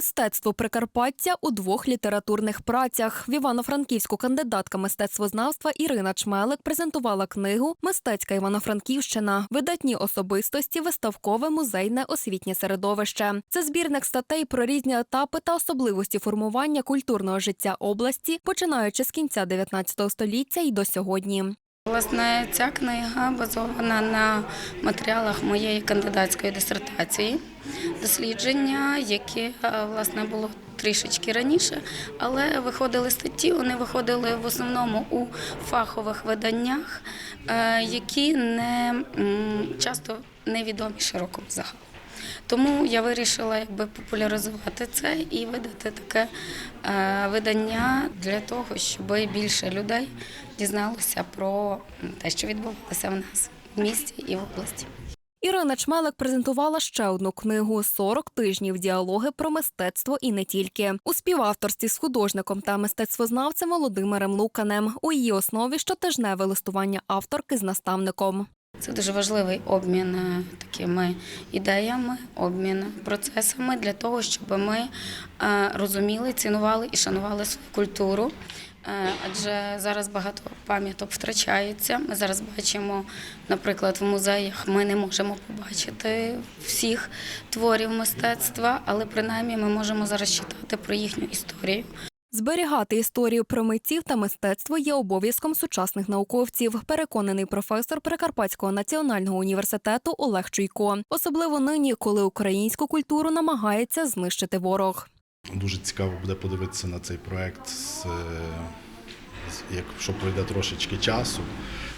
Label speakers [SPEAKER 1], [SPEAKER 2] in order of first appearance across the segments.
[SPEAKER 1] Мистецтво Прикарпаття у двох літературних працях. В Івано-Франківську кандидатка мистецтвознавства Ірина Чмелик презентувала книгу Мистецька Івано-Франківщина. Видатні особистості, виставкове музейне освітнє середовище. Це збірник статей про різні етапи та особливості формування культурного життя області, починаючи з кінця 19 століття і до сьогодні.
[SPEAKER 2] Власне, ця книга базована на матеріалах моєї кандидатської дисертації, дослідження, яке власне було трішечки раніше, але виходили статті. Вони виходили в основному у фахових виданнях, е, які не часто невідомі широкому загалу. Тому я вирішила якби популяризувати це і видати таке е, видання для того, щоб більше людей дізналося про те, що відбувалося в нас в місті і в області.
[SPEAKER 1] Ірина Чмелик презентувала ще одну книгу «40 тижнів діалоги про мистецтво і не тільки у співавторстві з художником та мистецтвознавцем Володимиром Луканем. У її основі щотижневе листування авторки з наставником.
[SPEAKER 2] Це дуже важливий обмін е, такими ідеями, обмін процесами для того, щоб ми е, розуміли, цінували і шанували свою культуру. Е, Адже зараз багато пам'яток втрачається. Ми зараз бачимо, наприклад, в музеях ми не можемо побачити всіх творів мистецтва, але принаймні ми можемо зараз читати про їхню історію.
[SPEAKER 1] Зберігати історію про митців та мистецтво є обов'язком сучасних науковців, переконаний професор Прикарпатського національного університету Олег Чуйко. Особливо нині, коли українську культуру намагається знищити ворог.
[SPEAKER 3] Дуже цікаво буде подивитися на цей проект, е, якщо пройде трошечки часу,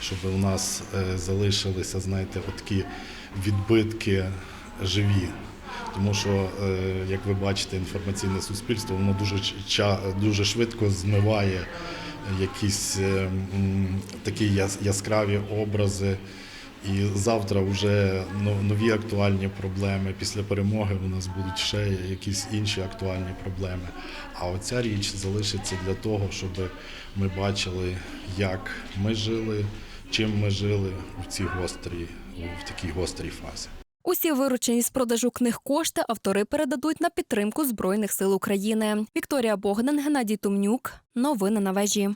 [SPEAKER 3] щоб у нас е, залишилися, знаєте, такі відбитки живі. Тому що, е, як ви бачите, інформаційне суспільство воно дуже дуже швидко змиває якісь е, такі яскраві образи. І завтра вже нові актуальні проблеми. Після перемоги у нас будуть ще якісь інші актуальні проблеми. А оця річ залишиться для того, щоб ми бачили, як ми жили, чим ми жили в цій гострій, в такій гострій фазі.
[SPEAKER 1] Усі виручені з продажу книг кошти автори передадуть на підтримку Збройних сил України. Вікторія Богдан, Геннадій Тумнюк. Новини на вежі.